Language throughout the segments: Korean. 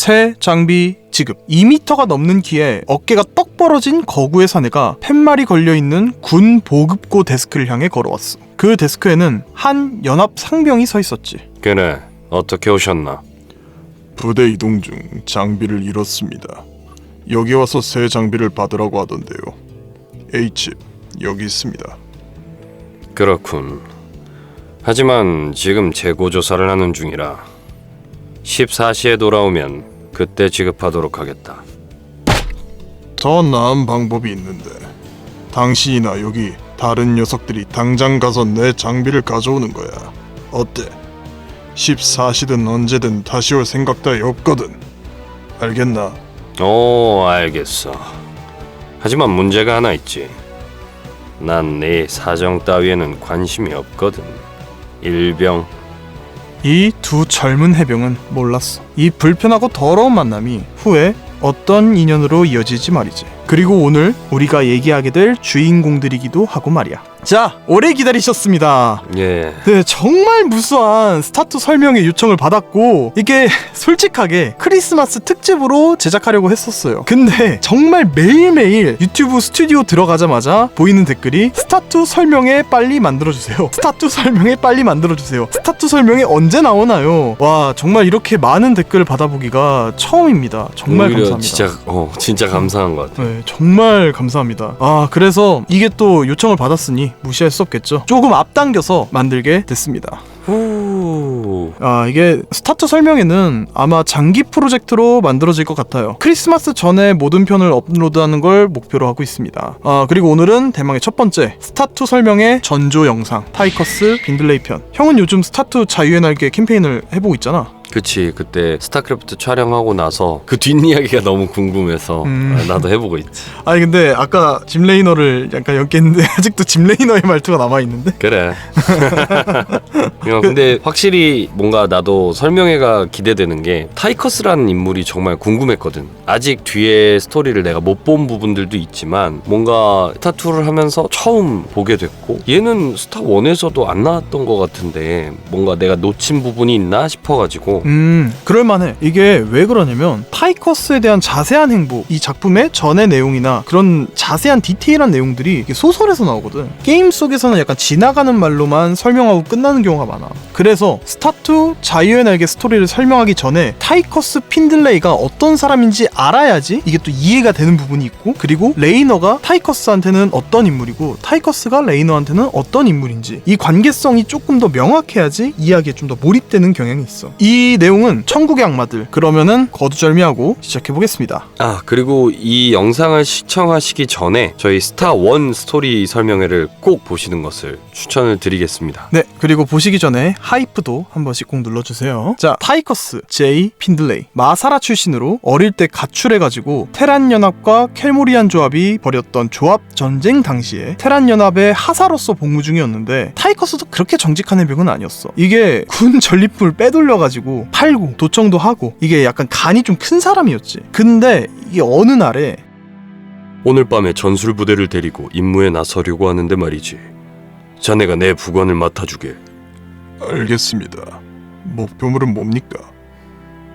새 장비 지급 2m가 넘는 키에 어깨가 떡 벌어진 거구의 사내가 팻말이 걸려있는 군 보급고 데스크를 향해 걸어왔어 그 데스크에는 한 연합 상병이 서 있었지 그래 어떻게 오셨나? 부대 이동 중 장비를 잃었습니다. 여기 와서 새 장비를 받으라고 하던데요. H 여기 있습니다. 그렇군. 하지만 지금 재고 조사를 하는 중이라 14시에 돌아오면 그때 지급하도록 하겠다. 더 나은 방법이 있는데 당신이나 여기 다른 녀석들이 당장 가서 내 장비를 가져오는 거야. 어때? 14시든 언제든 다시 올 생각 따위 없거든. 알겠나? 오, 알겠어. 하지만 문제가 하나 있지. 난 네 사정 따위에는 관심이 없거든. 일병. 이 두 젊은 해병은 몰랐어. 이 불편하고 더러운 만남이 후에 어떤 인연으로 이어질지 말이지. 그리고 오늘 우리가 얘기하게 될 주인공들이기도 하고 말이야. 자, 오래 기다리셨습니다. 예. 네, 정말 무수한 스타트 설명의 요청을 받았고 이게 솔직하게 크리스마스 특집으로 제작하려고 했었어요. 근데 정말 매일매일 유튜브 스튜디오 들어가자마자 보이는 댓글이 스타트 설명에 빨리 만들어주세요. 스타트 설명에 빨리 만들어주세요. 스타트 설명에 언제 나오나요? 와, 정말 이렇게 많은 댓글을 받아보기가 처음입니다. 정말 오히려 감사합니다. 진짜 어 진짜 감사한 것 같아. 네, 정말 감사합니다. 아, 그래서 이게 또 요청을 받았으니 무시할 수 없겠죠. 조금 앞당겨서 만들게 됐습니다. 후. 아, 이게 스타트 설명에는 아마 장기 프로젝트로 만들어질 것 같아요. 크리스마스 전에 모든 편을 업로드하는 걸 목표로 하고 있습니다. 아, 그리고 오늘은 대망의 첫 번째 스타트 설명의 전조 영상 타이커스 빈들레이 편. 형은 요즘 스타트 자유의 날개 캠페인을 해보고 있잖아. 그치 그때 스타크래프트 촬영하고 나서 그 뒷이야기가 너무 궁금해서 음. 아, 나도 해보고 있지. 아니 근데 아까 짐 레이너를 약간 연기했는데 아직도 짐 레이너의 말투가 남아 있는데. 그래. 야, 근데 확실히 뭔가 나도 설명회가 기대되는 게 타이커스라는 인물이 정말 궁금했거든. 아직 뒤에 스토리를 내가 못 본 부분들도 있지만 뭔가 스타2를 하면서 처음 보게 됐고 얘는 스타1에서도 안 나왔던 것 같은데 뭔가 내가 놓친 부분이 있나 싶어가지고 음, 그럴만해. 이게 왜 그러냐면 타이커스에 대한 자세한 행보, 이 작품의 전의 내용이나 그런 자세한 디테일한 내용들이 소설에서 나오거든. 게임 속에서는 약간 지나가는 말로만 설명하고 끝나는 경우가 많아. 그래서 스타2 자유의 날개 스토리를 설명하기 전에 타이커스 핀들레이가 어떤 사람인지 알아야지 이게 또 이해가 되는 부분이 있고 그리고 레이너가 타이커스한테는 어떤 인물이고 타이커스가 레이너한테는 어떤 인물인지 이 관계성이 조금 더 명확해야지 이야기에 좀 더 몰입되는 경향이 있어. 이 내용은 천국의 악마들 그러면은 거두절미하고 시작해 보겠습니다. 아 그리고 이 영상을 시청하시기 전에 저희 스타1 스토리 설명회를 꼭 보시는 것을 추천을 드리겠습니다. 네, 그리고 보시기 전에 하이프도 한 번씩 꼭 눌러주세요. 자, 타이커스, 제이, 핀들레이, 마사라 출신으로 어릴 때 가출해가지고 테란 연합과 켈모리안 조합이 벌였던 조합 전쟁 당시에 테란 연합의 하사로서 복무 중이었는데 타이커스도 그렇게 정직한 해병은 아니었어. 이게 군 전리품을 빼돌려가지고 팔고 도청도 하고 이게 약간 간이 좀 큰 사람이었지. 근데 이게 어느 날에 오늘 밤에 전술 부대를 데리고 임무에 나서려고 하는데 말이지. 자네가 내 부관을 맡아주게. 알겠습니다. 목표물은 뭡니까?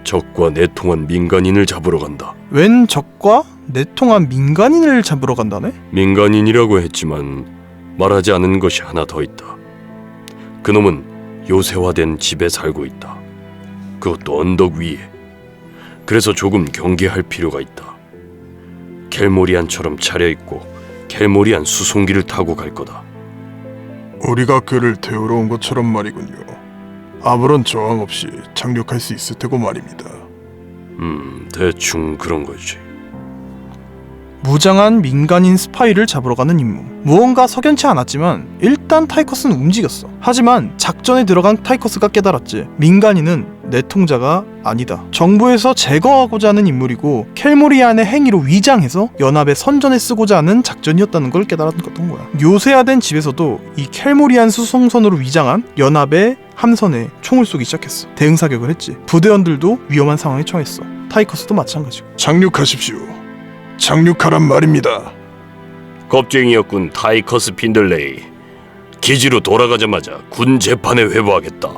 적과 내통한 민간인을 잡으러 간다. 웬 적과 내통한 민간인을 잡으러 간다네? 민간인이라고 했지만 말하지 않은 것이 하나 더 있다. 그놈은 요새화된 집에 살고 있다. 그것도 언덕 위에. 그래서 조금 경계할 필요가 있다. 켈모리안처럼 차려입고 켈모리안 수송기를 타고 갈 거다. 우리가 그를 태우러 온 것처럼 말이군요. 아무런 저항 없이 착륙할 수 있을 테고 말입니다. 음, 대충 그런 거지. 무장한 민간인 스파이를 잡으러 가는 임무. 무언가 석연치 않았지만 일단 타이커스는 움직였어. 하지만 작전에 들어간 타이커스가 깨달았지. 민간인은 내 통자가 아니다. 정부에서 제거하고자 하는 인물이고 켈모리안의 행위로 위장해서 연합의 선전에 쓰고자 하는 작전이었다는 걸 깨달았던 거야. 요새화된 집에서도 이 켈모리안 수송선으로 위장한 연합의 함선에 총을 쏘기 시작했어. 대응 사격을 했지. 부대원들도 위험한 상황에 처했어. 타이커스도 마찬가지고. 착륙하십시오. 착륙하란 말입니다. 겁쟁이였군 타이커스 핀들레이. 기지로 돌아가자마자 군 재판에 회부하겠다.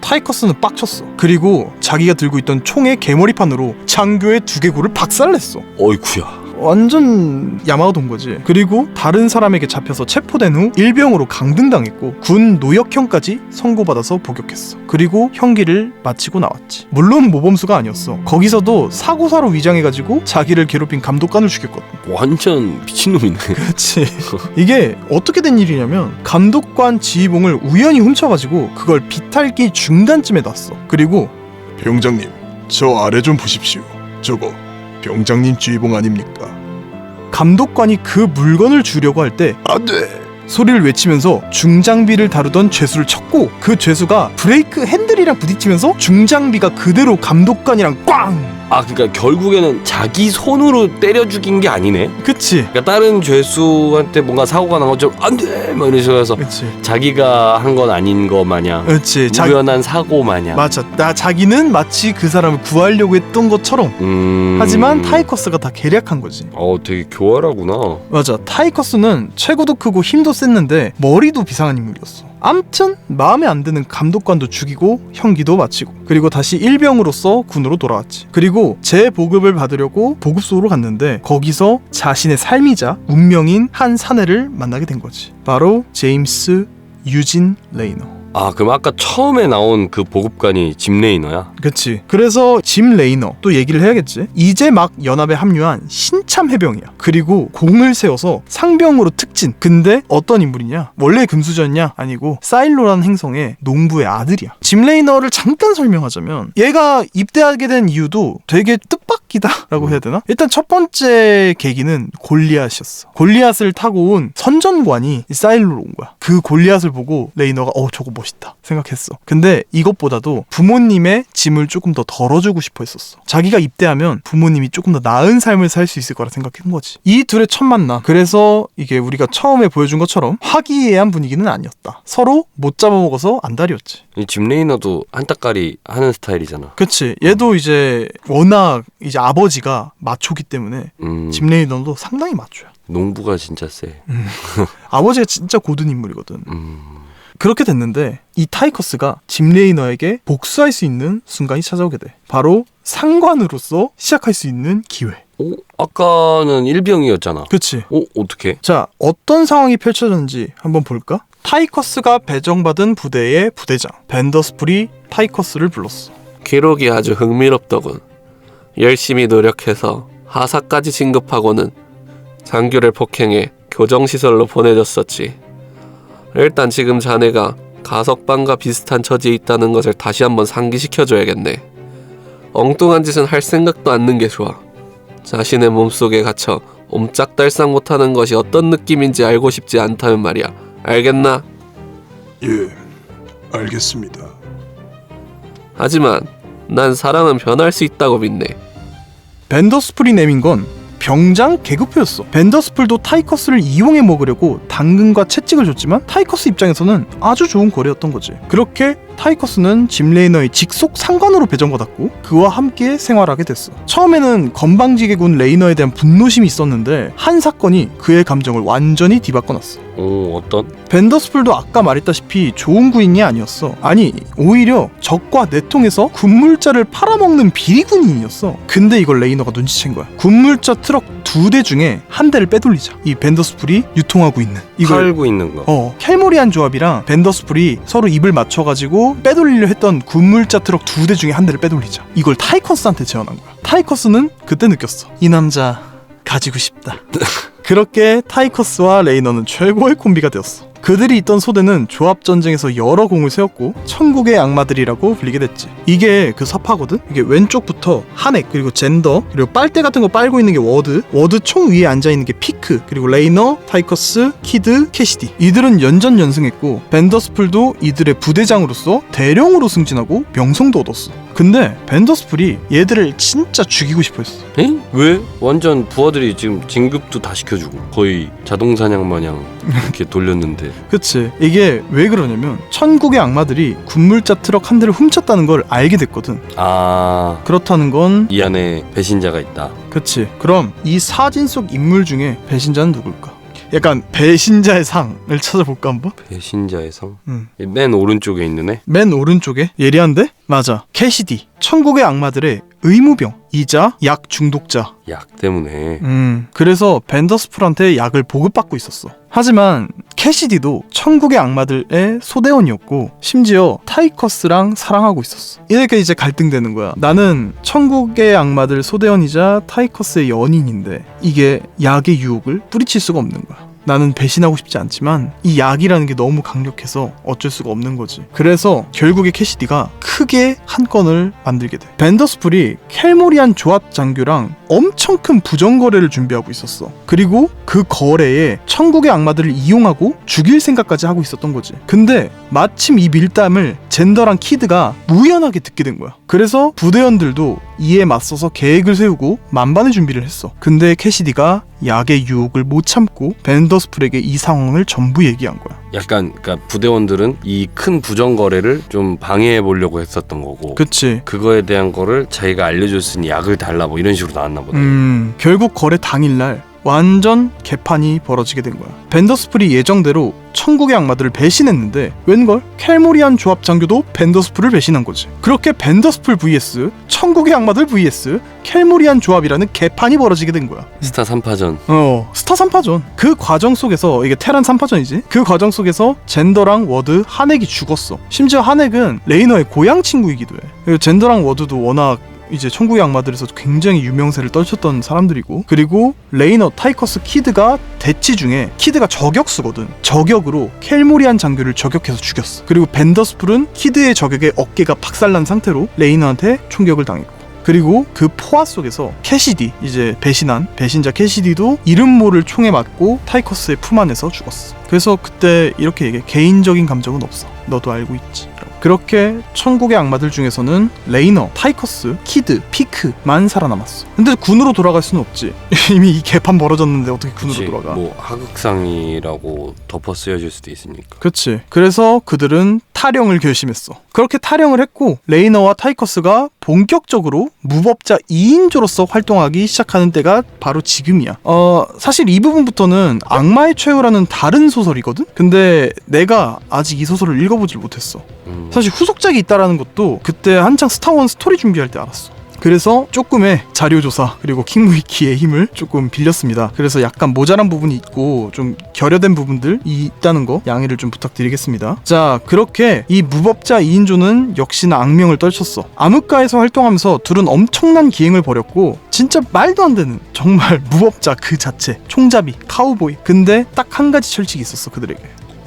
타이커스는 빡쳤어. 그리고 자기가 들고 있던 총의 개머리판으로 장교의 두개골을 박살냈어. 어이쿠야. 완전 야마가 온 거지. 그리고 다른 사람에게 잡혀서 체포된 후 일병으로 강등당했고 군 노역형까지 선고받아서 복역했어. 그리고 형기를 마치고 나왔지. 물론 모범수가 아니었어. 거기서도 사고사로 위장해가지고 자기를 괴롭힌 감독관을 죽였거든. 완전 미친놈이네. 그렇지. 이게 어떻게 된 일이냐면 감독관 지휘봉을 우연히 훔쳐가지고 그걸 비탈기 중간쯤에 놨어. 그리고 병장님, 저 아래 좀 보십시오. 저거 병장님 주의봉 아닙니까? 감독관이 그 물건을 주려고 할 때 안 돼. 소리를 외치면서 중장비를 다루던 죄수를 쳤고 그 죄수가 브레이크 핸들이랑 부딪히면서 중장비가 그대로 감독관이랑 꽝! 아 그러니까 결국에는 자기 손으로 때려 죽인 게 아니네. 그치? 그러니까 다른 죄수한테 뭔가 사고가 난 것처럼 안돼 막 이러면서 그치? 자기가 한 건 아닌 거 마냥 그치? 자, 우연한 사고 마냥. 맞아. 나 자기는 마치 그 사람을 구하려고 했던 것처럼 음... 하지만 타이커스가 다 계략한 거지. 어 되게 교활하구나. 맞아. 타이커스는 체구도 크고 힘도 셌는데 머리도 비상한 인물이었어. 암튼 마음에 안 드는 감독관도 죽이고 형기도 마치고 그리고 다시 일병으로서 군으로 돌아왔지. 그리고 재보급을 받으려고 보급소로 갔는데 거기서 자신의 삶이자 운명인 한 사내를 만나게 된 거지. 바로 제임스 유진 레이너. 아 그럼 아까 처음에 나온 그 보급관이 짐 레이너야? 그치. 그래서 짐 레이너 또 얘기를 해야겠지. 이제 막 연합에 합류한 신참 해병이야. 그리고 공을 세워서 상병으로 특진. 근데 어떤 인물이냐? 원래 금수저였냐? 아니고 사일로라는 행성의 농부의 아들이야. 짐 레이너를 잠깐 설명하자면 얘가 입대하게 된 이유도 되게 뜻밖이다라고 해야 되나? 일단 첫 번째 계기는 골리앗이었어. 골리앗을 타고 온 선전관이 이 사일로로 온 거야. 그 골리앗을 보고 레이너가 어 저거 멋있다 생각했어. 근데 이것보다도 부모님의 짐을 조금 더 덜어주고 싶어 했었어. 자기가 입대하면 부모님이 조금 더 나은 삶을 살 수 있을 거라 생각한 거지. 이 둘의 첫 만남. 그래서 이게 우리가 처음에 보여준 것처럼 화기애애한 분위기는 아니었다. 서로 못 잡아먹어서 안달이었지. 이짐 레이너도 한따까리 하는 스타일이잖아. 그치. 얘도 이제 워낙 이제 아버지가 마초기 때문에 음, 짐 레이너도 상당히 마초야. 농부가 진짜 세. 아버지가 진짜 고든 인물이거든. 음. 그렇게 됐는데 이 타이커스가 짐 레이너에게 복수할 수 있는 순간이 찾아오게 돼. 바로 상관으로서 시작할 수 있는 기회. 어? 아까는 일병이었잖아. 그치? 어? 어떻게? 자, 어떤 상황이 펼쳐졌는지 한번 볼까? 타이커스가 배정받은 부대의 부대장 벤더스프리 타이커스를 불렀어. 기록이 아주 흥미롭더군. 열심히 노력해서 하사까지 진급하고는 장교를 폭행해 교정시설로 보내줬었지. 일단 지금 자네가 가석방과 비슷한 처지에 있다는 것을 다시 한번 상기시켜줘야겠네. 엉뚱한 짓은 할 생각도 않는 게 좋아. 자신의 몸속에 갇혀 옴짝달싹 못하는 것이 어떤 느낌인지 알고 싶지 않다면 말이야. 알겠나? 예, 알겠습니다. 하지만 난 사람은 변할 수 있다고 믿네. 벤더스풀이 내민 건 병장 계급표였어. 벤더스풀도 타이커스를 이용해 먹으려고 당근과 채찍을 줬지만 타이커스 입장에서는 아주 좋은 거래였던 거지. 그렇게 타이커스는 짐 레이너의 직속 상관으로 배정받았고 그와 함께 생활하게 됐어. 처음에는 건방지게군 레이너에 대한 분노심이 있었는데 한 사건이 그의 감정을 완전히 뒤바꿔놨어. 어 어떤? 벤더스풀도 아까 말했다시피 좋은 구인이 아니었어. 아니, 오히려 적과 내통해서 군물자를 팔아먹는 비리군인이었어. 근데 이걸 레이너가 눈치챈 거야. 군물자 트럭 두 대 중에 한 대를 빼돌리자. 이 벤더스풀이 유통하고 있는 이걸 팔고 있는 거. 어, 켈모리안 조합이랑 벤더스풀이 서로 입을 맞춰가지고 빼돌리려 했던 군물자 트럭 두 대 중에 한 대를 빼돌리자. 이걸 타이커스한테 제안한 거야. 타이커스는 그때 느꼈어. 이 남자 가지고 싶다. 그렇게 타이커스와 레이너는 최고의 콤비가 되었어. 그들이 있던 소대는 조합 전쟁에서 여러 공을 세웠고 천국의 악마들이라고 불리게 됐지. 이게 그 서파거든. 이게 왼쪽부터 한액 그리고 젠더 그리고 빨대 같은 거 빨고 있는 게 워드, 워드 총 위에 앉아 있는 게 피크 그리고 레이너, 타이커스, 키드, 캐시디. 이들은 연전 연승했고 벤더스풀도 이들의 부대장으로서 대령으로 승진하고 명성도 얻었어. 근데 벤더스풀이 얘들을 진짜 죽이고 싶어했어. 에? 왜? 완전 부하들이 지금 진급도 다 시켜 주고 거의 자동 사냥 마냥 이렇게 돌렸는데 그치 이게 왜 그러냐면 천국의 악마들이 군물자 트럭 한 대를 훔쳤다는 걸 알게 됐거든 아... 그렇다는 건 이 안에 배신자가 있다 그치 그럼 이 사진 속 인물 중에 배신자는 누굴까 약간 배신자의 상을 찾아볼까 한번? 배신자의 성. 음. 맨 오른쪽에 있는 애. 맨 오른쪽에 예리한데? 맞아. 캐시디. 천국의 악마들의 의무병이자 약 중독자. 약 때문에. 음. 그래서 벤더스풀한테 약을 보급받고 있었어. 하지만 캐시디도 천국의 악마들의 소대원이었고 심지어 타이커스랑 사랑하고 있었어. 이렇게 이제 갈등되는 거야. 나는 천국의 악마들 소대원이자 타이커스의 연인인데 이게 약의 유혹을 뿌리칠 수가 없는 거야. 나는 배신하고 싶지 않지만 이 약이라는 게 너무 강력해서 어쩔 수가 없는 거지. 그래서 결국에 캐시디가 크게 한 건을 만들게 돼. 벤더스풀이 켈모리안 조합 장교랑 엄청 큰 부정 거래를 준비하고 있었어. 그리고 그 거래에 천국의 악마들을 이용하고 죽일 생각까지 하고 있었던 거지. 근데 마침 이 밀담을 젠더랑 키드가 우연하게 듣게 된 거야. 그래서 부대원들도 이에 맞서서 계획을 세우고 만반의 준비를 했어. 근데 캐시디가 약의 유혹을 못 참고 벤더스풀에게 이 상황을 전부 얘기한 거야. 약간 그러니까 부대원들은 이 큰 부정 거래를 좀 방해해 보려고 했었던 거고. 그치. 그거에 대한 거를 자기가 알려줬으니 약을 달라 뭐 이런 식으로 나왔나 보네. 음, 결국 거래 당일날 완전 개판이 벌어지게 된 거야. 벤더스풀이 예정대로 천국의 악마들을 배신했는데 웬걸 켈모리안 조합 장교도 벤더스풀을 배신한 거지. 그렇게 벤더스풀 vs 천국의 악마들 vs 켈모리안 조합이라는 개판이 벌어지게 된 거야. 스타 3파전. 어 스타 3파전 그 과정 속에서 이게 테란 3파전이지 그 과정 속에서 젠더랑 워드 한액이 죽었어 심지어 한액은 레이너의 고향 친구이기도 해 젠더랑 워드도 워낙 이제 천국의 악마들에서 굉장히 유명세를 떨쳤던 사람들이고 그리고 레이너 타이커스 키드가 대치 중에 키드가 저격수거든 저격으로 켈모리안 장교를 저격해서 죽였어 그리고 벤더스풀은 키드의 저격에 어깨가 박살난 상태로 레이너한테 총격을 당했고 그리고 그 포화 속에서 캐시디 이제 배신한 배신자 캐시디도 이름 모를 총에 맞고 타이커스의 품 안에서 죽었어. 그래서 그때 이렇게 얘기해 개인적인 감정은 없어. 너도 알고 있지. 그렇게 천국의 악마들 중에서는 레이너, 타이커스, 키드, 피크만 살아남았어. 근데 군으로 돌아갈 수는 없지. 이미 이 개판 벌어졌는데 어떻게 군으로 그치. 돌아가? 뭐 하극상이라고 덮어 쓰여질 수도 있으니까. 그치. 그래서 그들은 탈영을 결심했어. 그렇게 탈영을 했고 레이너와 타이커스가 본격적으로 무법자 2인조로서 활동하기 시작하는 때가 바로 지금이야. 어, 사실 이 부분부터는 악마의 최후라는 다른 소설이거든? 근데 내가 아직 이 소설을 읽어보질 못했어. 음. 사실 후속작이 있다라는 것도 그때 한창 스타원 스토리 준비할 때 알았어. 그래서 조금의 자료 조사 그리고 킹무이키의 힘을 조금 빌렸습니다. 그래서 약간 모자란 부분이 있고 좀 결여된 부분들이 있다는 거 양해를 좀 부탁드리겠습니다. 자 그렇게 이 무법자 2인조는 역시나 악명을 떨쳤어. 암흑가에서 활동하면서 둘은 엄청난 기행을 벌였고 진짜 말도 안 되는 정말 무법자 그 자체 총잡이 카우보이 근데 딱 한 가지 철칙이 있었어 그들에게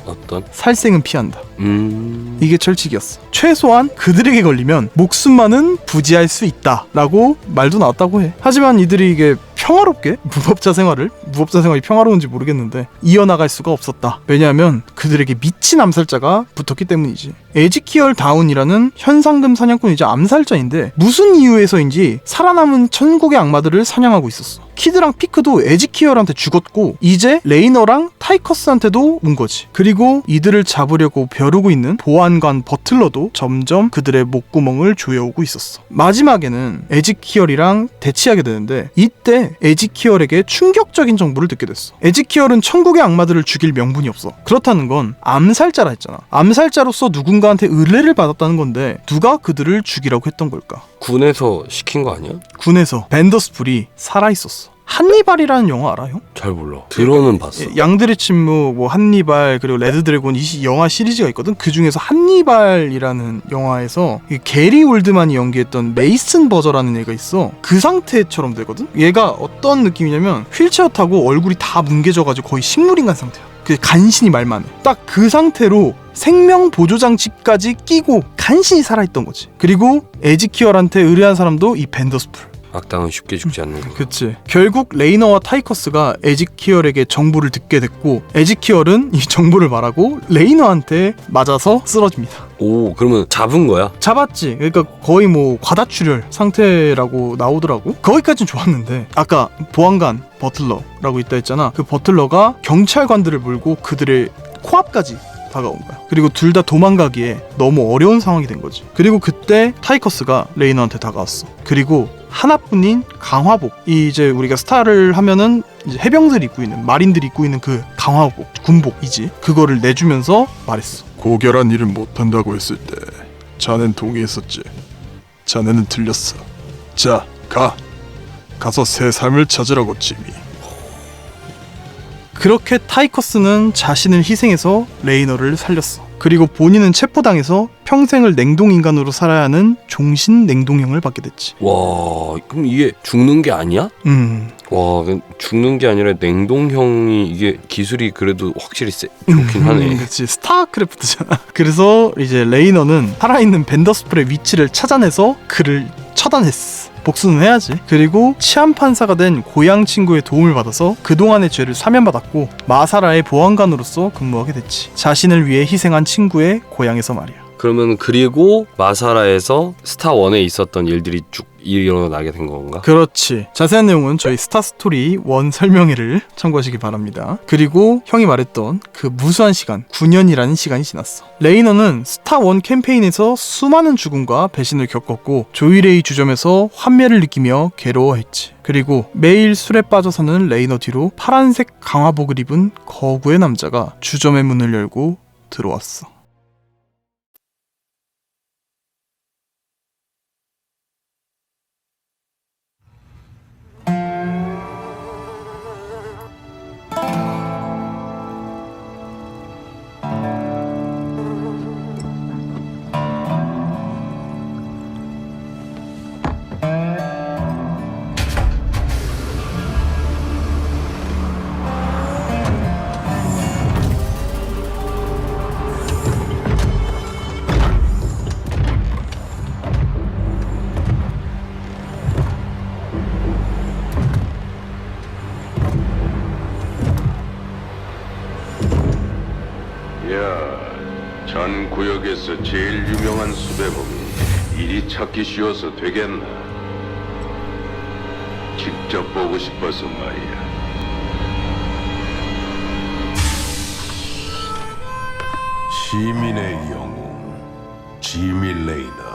어떤? 살생은 피한다. 음. 이게 철칙이었어. 최소한 그들에게 걸리면 목숨만은 부지할 수 있다라고 말도 나왔다고 해. 하지만 이들이 이게 평화롭게 무법자 생활을 무법자 생활이 평화로운지 모르겠는데 이어나갈 수가 없었다. 왜냐하면 그들에게 미친 암살자가 붙었기 때문이지. 에지키얼 다운이라는 현상금 사냥꾼이자 암살자인데 무슨 이유에서인지 살아남은 천국의 악마들을 사냥하고 있었어. 키드랑 피크도 에지키얼한테 죽었고 이제 레이너랑 타이커스한테도 온 거지. 그리고 이들을 잡으려고 벼르고 있는 보안관 버틀러도 점점 그들의 목구멍을 조여오고 있었어. 마지막에는 에지키얼이랑 대치하게 되는데 이때 에지키얼에게 충격적인 정보를 듣게 됐어. 에지키얼은 천국의 악마들을 죽일 명분이 없어. 그렇다는 건 암살자라 했잖아. 암살자로서 누군가 한테 의뢰를 받았다는 건데 누가 그들을 죽이라고 했던 걸까? 군에서 시킨 거 아니야? 군에서 벤더스풀이 살아 있었어. 한니발이라는 영화 알아요? 잘 몰라. 들어는 봤어. 예, 양들의 침묵, 뭐 한니발 그리고 레드 드래곤 이 시- 영화 시리즈가 있거든. 그 중에서 한니발이라는 영화에서 이 게리 올드만이 연기했던 메이슨 버저라는 애가 있어. 그 상태처럼 되거든. 얘가 어떤 느낌이냐면 휠체어 타고 얼굴이 다 뭉개져가지고 거의 식물인간 상태야. 그 간신히 말만 해. 딱 그 상태로 생명 보조 장치까지 끼고 간신히 살아있던 거지. 그리고 에지키얼한테 의뢰한 사람도 이 벤더스풀. 악당은 쉽게 죽지 않는 거. 그치. 결국 레이너와 타이커스가 에지키얼에게 정보를 듣게 됐고 에지키얼은 이 정보를 말하고 레이너한테 맞아서 쓰러집니다. 오, 그러면 잡은 거야? 잡았지. 그러니까 거의 뭐 과다출혈 상태라고 나오더라고. 거기까진 좋았는데 아까 보안관 버틀러라고 있다 했잖아. 그 버틀러가 경찰관들을 몰고 그들의 코앞까지 다가온 거야. 그리고 둘 다 도망가기에 너무 어려운 상황이 된 거지. 그리고 그때 타이커스가 레이너한테 다가왔어. 그리고 하나뿐인 강화복. 이 이제 우리가 스타를 하면은 이제 해병들이 입고 있는 마린들이 입고 있는 그 강화복, 군복이지. 그거를 내주면서 말했어. 고결한 일을 못한다고 했을 때 자넨 동의했었지. 자네는 틀렸어. 자, 가. 가서 새 삶을 찾으라고 지미. 그렇게 타이커스는 자신을 희생해서 레이너를 살렸어. 그리고 본인은 체포당해서 평생을 냉동인간으로 살아야 하는 종신 냉동형을 받게 됐지. 와 그럼 이게 죽는 게 아니야? 음. 와 죽는 게 아니라 냉동형이 이게 기술이 그래도 확실히 세, 좋긴 하네. 음, 그렇지. 스타크래프트잖아. 그래서 이제 레이너는 살아있는 벤더스플의 위치를 찾아내서 그를 처단했어. 복수는 해야지. 그리고 치안 판사가 된 고향 친구의 도움을 받아서 그동안의 죄를 사면받았고 마사라의 보안관으로서 근무하게 됐지. 자신을 위해 희생한 친구의 고향에서 말이야. 그러면 그리고 마사라에서 스타 원에 있었던 일들이 쭉 일어나게 된 건가? 그렇지. 자세한 내용은 저희 스타 스토리 원 설명회를 참고하시기 바랍니다. 그리고 형이 말했던 그 무수한 시간, 9년이라는 시간이 지났어. 레이너는 스타 원 캠페인에서 수많은 죽음과 배신을 겪었고 조이레이 주점에서 환멸을 느끼며 괴로워했지. 그리고 매일 술에 빠져서는 레이너 뒤로 파란색 강화복을 입은 거구의 남자가 주점의 문을 열고 들어왔어. 구역에서 제일 유명한 수배범이 이리 찾기 쉬워서 되겠나? 직접 보고 싶어서 말이야. 시민의 영웅 지미 레이너